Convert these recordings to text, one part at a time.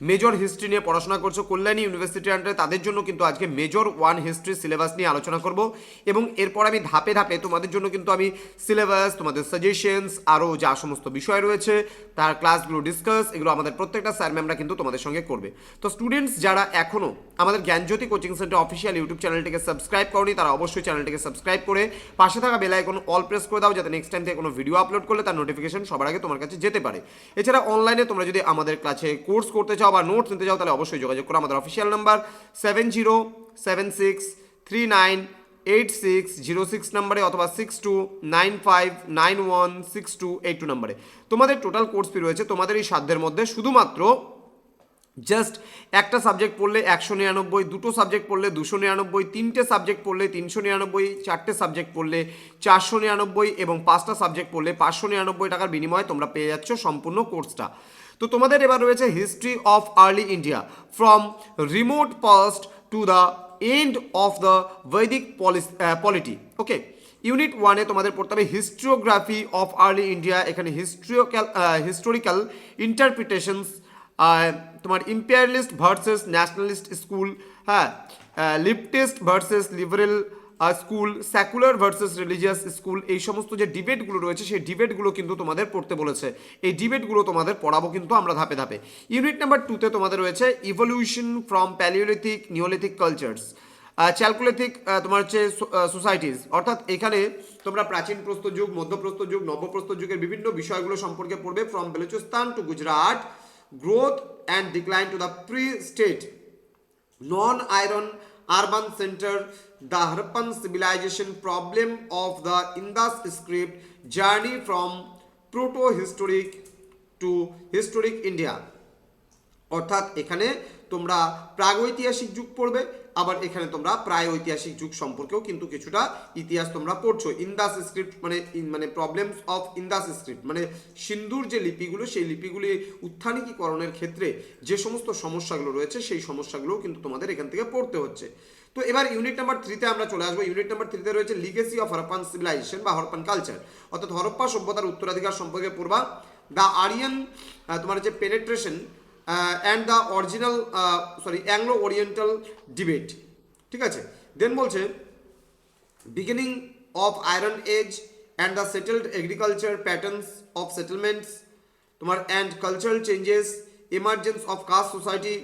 Major history নিয়ে পড়াশোনা করছ, কল্যাণী ইউনিভার্সিটির আন্ডারে তাদের জন্য কিন্তু আজকে মেজর ওয়ান হিস্ট্রি সিলেবাস নিয়ে আলোচনা করব। এবং এরপর আমি ধাপে ধাপে তোমাদের জন্য কিন্তু আমি সিলেবাস তোমাদের সাজেশনস আরও যা সমস্ত বিষয় রয়েছে, তার ক্লাসগুলো ডিসকাস এগুলো আমাদের প্রত্যেকটা স্যার ম্যামরা কিন্তু তোমাদের সঙ্গে করবে। তো স্টুডেন্টস যারা এখনও আমাদের Gyanjyoti coaching centre official YouTube চ্যানেলটিকে সাবস্ক্রাইব করনি, তারা অবশ্যই চ্যানেলটিকে সাবস্ক্রাইব করে পাশে থাকা বেল আইকন অল প্রেস করে দাও, যাতে নেক্সট টাইম থেকে কোনো ভিডিও আপলোড করলে তার নোটিফিকেশন সবার আগে তোমার কাছে যেতে পারে। এছাড়া অনলাইনে তোমরা যদি আমাদের ক্লাসে কোর্স করতে চাও বা নোটস নিতে চাও, তাহলে অবশ্যই যোগাযোগ করো আমাদের official number seven zero seven six three nine eight six zero six নাম্বারে অথবা six two nine five nine one six two eight two নাম্বারে তোমাদের টোটাল কোর্স ফি রয়েছে তোমাদের এই সাধ্যের মধ্যে শুধুমাত্র জাস্ট একটা সাবজেক্ট পড়লে একশো নিরানব্বই, দুটো সাবজেক্ট পড়লে দুশো নিরানব্বই, তিনটে সাবজেক্ট পড়লে তিনশো নিরানব্বই, চারটে সাবজেক্ট পড়লে চারশো নিরানব্বই এবং পাঁচটা সাবজেক্ট পড়লে পাঁচশো নিরানব্বই টাকার বিনিময়ে তোমরা পেয়ে যাচ্ছ সম্পূর্ণ কোর্সটা তো তোমাদের এবার রয়েছে history of early India from remote past to the end of the Vedic polity okay unit ওয়ানে তোমাদের পড়তে হবে হিস্ট্রিওগ্রাফি অফ আর্লি ইন্ডিয়া এখানে হিস্ট্রিওক্যাল হিস্টোরিক্যাল ইন্টারপ্রিটেশনস তোমার ইম্পিয়ারিলিস্ট ভার্সেস ন্যাশনালিস্ট স্কুল হ্যাঁ leftist versus liberal school secular versus religious school এই সমস্ত যে ডিবেটগুলো রয়েছে, সেই ডিবেটগুলো কিন্তু তোমাদের পড়তে বলেছে। এই ডিবেটগুলো তোমাদের পড়াবো কিন্তু আমরা ধাপে ধাপে। ইউনিট নাম্বার টুতে তোমাদের রয়েছে evolution from Palaeolithic Neolithic cultures Chalcolithic তোমার হচ্ছে সোসাইটিস অর্থাৎ এখানে তোমরা প্রাচীন প্রস্তর যুগ মধ্যপ্রস্তর যুগ নবপ্রস্তর যুগের বিভিন্ন বিষয়গুলো সম্পর্কে পড়বে from Baluchistan to Gujarat growth and decline to the pre-state non-iron urban center the harappan civilization problem of the indus script journey from proto-historic to historic india অর্থাৎ এখানে তোমরা প্রাগৈতিহাসিক যুগ পড়বে, আবার এখানে তোমরা প্রায় ঐতিহাসিক যুগ সম্পর্কেও কিন্তু কিছুটা ইতিহাস তোমরা পড়ছো। ইন্দাস স্ক্রিপ্ট মানে মানে প্রবলেমস অফ ইন্দাস স্ক্রিপ্ট মানে সিন্ধুর যে লিপিগুলো, সেই লিপিগুলি উত্থানিকীকরণের ক্ষেত্রে যে সমস্ত সমস্যাগুলো রয়েছে, সেই সমস্যাগুলোও কিন্তু তোমাদের এখান থেকে পড়তে হচ্ছে। তো এবার ইউনিট নাম্বার থ্রিতে আমরা চলে আসব। ইউনিট নাম্বার থ্রিতে রয়েছে লিগেসি অফ হরপ্পান সিভিলাইজেশন বা হরপ্পান কালচার অর্থাৎ হরপ্পা সভ্যতার উত্তরাধিকার সম্পর্কে পড়বা। দ্য আরিয়ান তোমার যে penetration and the original sorry Anglo Oriental debate ঠিক আছে? দেন বলছে beginning of iron age and the settled agriculture patterns of settlements তোমার and cultural changes emergence of caste society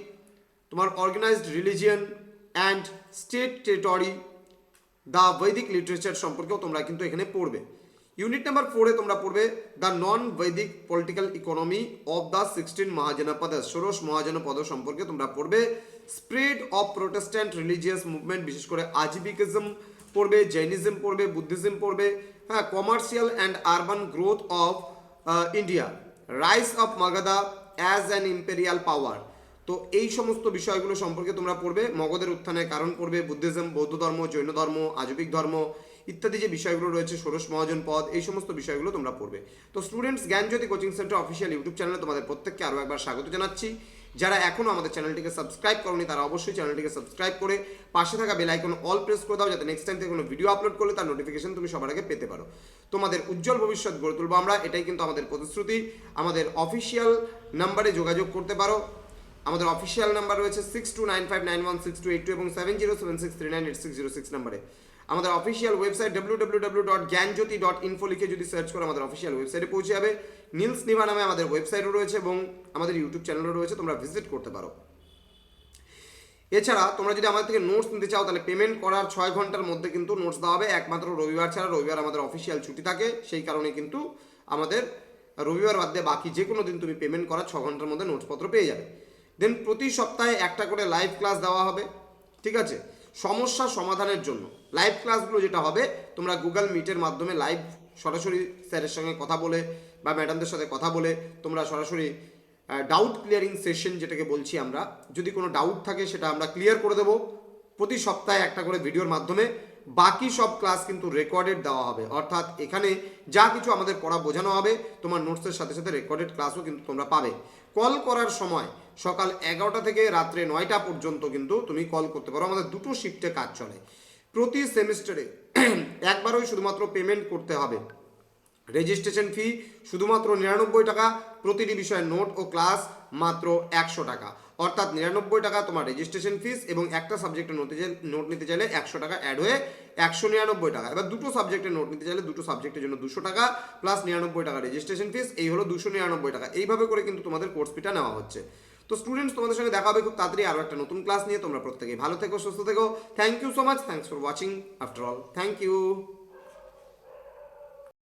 তোমার organised religion and state territory the Vedic literature সম্পর্কেও তোমরা কিন্তু এখানে পড়বে। ইউনিট নাম্বার ফোরে তোমরা পড়বে the non Vedic political economy of the sixteen Mahajanapada ষোড়শ মহাজনপদ সম্পর্কে তোমরা পড়বে। Spread of Protestant religious movement বিশেষ করে আজিবিকিজম পড়বে জৈনিজম পড়বে বুদ্ধিজম পড়বে হ্যাঁ commercial and urban growth of India rise of Magadha as an imperial power তো এই সমস্ত বিষয়গুলো সম্পর্কে তোমরা পড়বে, মগধের উত্থানের কারণ পড়বে বুদ্ধিজম বৌদ্ধ ধর্ম, জৈন ধর্ম, আজবিক ধর্ম ইত্যাদি যে বিষয়গুলো রয়েছে, ষোড়শ মহাজন পদ, এই সমস্ত বিষয়গুলো তোমরা পড়বে। তো students Gyanjyoti coaching centre official YouTube চ্যানেলে তোমাদের প্রত্যেককে আরও একবার স্বাগত জানাচ্ছি। যারা এখনও আমাদের চ্যানেলটিকে সাবস্ক্রাইব করনি, তারা অবশ্যই চ্যানেলটিকে সাবস্ক্রাইব করে পাশে থাকা বেল আইকন অল প্রেস করে দাও, যাতে নেক্সট টাইম থেকে কোনো ভিডিও আপলোড করলে তার নোটিফিকেশন তুমি সবার আগে পেতে পারো। তোমাদের উজ্জ্বল ভবিষ্যৎ গড়ে তুলবো আমরা, এটাই কিন্তু আমাদের প্রতিশ্রুতি। আমাদের অফিসিয়াল নাম্বারে যোগাযোগ করতে পারো। আমাদের অফিসিয়াল নাম্বার রয়েছে six two nine five nine one six two eight two এবং seven zero seven six three nine eight six zero six নাম্বারে। আমাদের official website W W W dot Gyanjyoti dot info লিখে যদি search করো, আমাদের official ওয়েবসাইটে পৌঁছে যাবে। নীলস নিভা নামে আমাদের ওয়েবসাইটও রয়েছে এবং আমাদের ইউটিউব চ্যানেলও রয়েছে, তোমরা ভিজিট করতে পারো। এছাড়া তোমরা যদি আমাদের থেকে নোটস নিতে চাও, তাহলে পেমেন্ট করার ছয় ঘণ্টার মধ্যে কিন্তু নোটস দেওয়া হবে। একমাত্র রবিবার ছাড়া রবিবার আমাদের অফিসিয়াল ছুটি থাকে, সেই কারণে কিন্তু আমাদের রবিবার বাদ দিয়ে বাকি যে কোনো দিন তুমি পেমেন্ট করার ছ ঘণ্টার মধ্যে নোটসপত্র পেয়ে যাবে। দেন প্রতি সপ্তাহে একটা করে লাইভ ক্লাস দেওয়া হবে, ঠিক আছে? সমস্যা সমাধানের জন্য। লাইভ ক্লাসগুলো যেটা হবে, তোমরা গুগল মিটের মাধ্যমে লাইভ সরাসরি স্যারের সঙ্গে কথা বলে বা ম্যাডামদের সাথে কথা বলে তোমরা সরাসরি ডাউট ক্লিয়ারিং সেশন যেটাকে বলছি আমরা। যদি কোনো ডাউট থাকে সেটা আমরা ক্লিয়ার করে দেবো। প্রতি সপ্তাহে একটা করে ভিডিওর মাধ্যমে বাকি সব ক্লাস কিন্তু রেকর্ডেড দেওয়া হবে। অর্থাৎ এখানে যা কিছু আমাদের পড়া বোঝানো হবে, তোমার নোটসের সাথে সাথে রেকর্ডেড ক্লাসও কিন্তু তোমরা পাবে। কল করার সময় সকাল এগারোটা থেকে রাত্রে নয়টা পর্যন্ত কিন্তু তুমি কল করতে পারো। আমাদের দুটো শিফটে কাজ চলে। প্রতি সেমিস্টারে একবারই শুধুমাত্র পেমেন্ট করতে হবে। রেজিস্ট্রেশন ফি শুধুমাত্র নিরানব্বই টাকা, প্রতিটি বিষয়ের নোট ও ক্লাস মাত্র একশো টাকা। অর্থাৎ নিরানব্বই টাকা তোমার রেজিস্ট্রেশন ফিস এবং একটা সাবজেক্টের নোট নোট নিতে চাইলে একশো টাকা অ্যাড হয়ে একশো নিরানব্বই টাকা। এবার দুটো সাবজেক্টের নোট নিতে চাইলে দুটো সাবজেক্টের জন্য দুশো টাকা প্লাস নিরানব্বই টাকা রেজিস্ট্রেশন ফিস এই হলো দুশো নিরানব্বই টাকা। এইভাবে করে কিন্তু তোমাদের কোর্স ফিটা নেওয়া হচ্ছে। তো স্টুডেন্টস তোমাদের সঙ্গে দেখা হবে খুব তাড়াতাড়ি আরও একটা নতুন ক্লাস নিয়ে। তোমরা প্রত্যেকেই ভালো থেকো, সুস্থ থেকো। Thank you so much thanks for watching after all thank you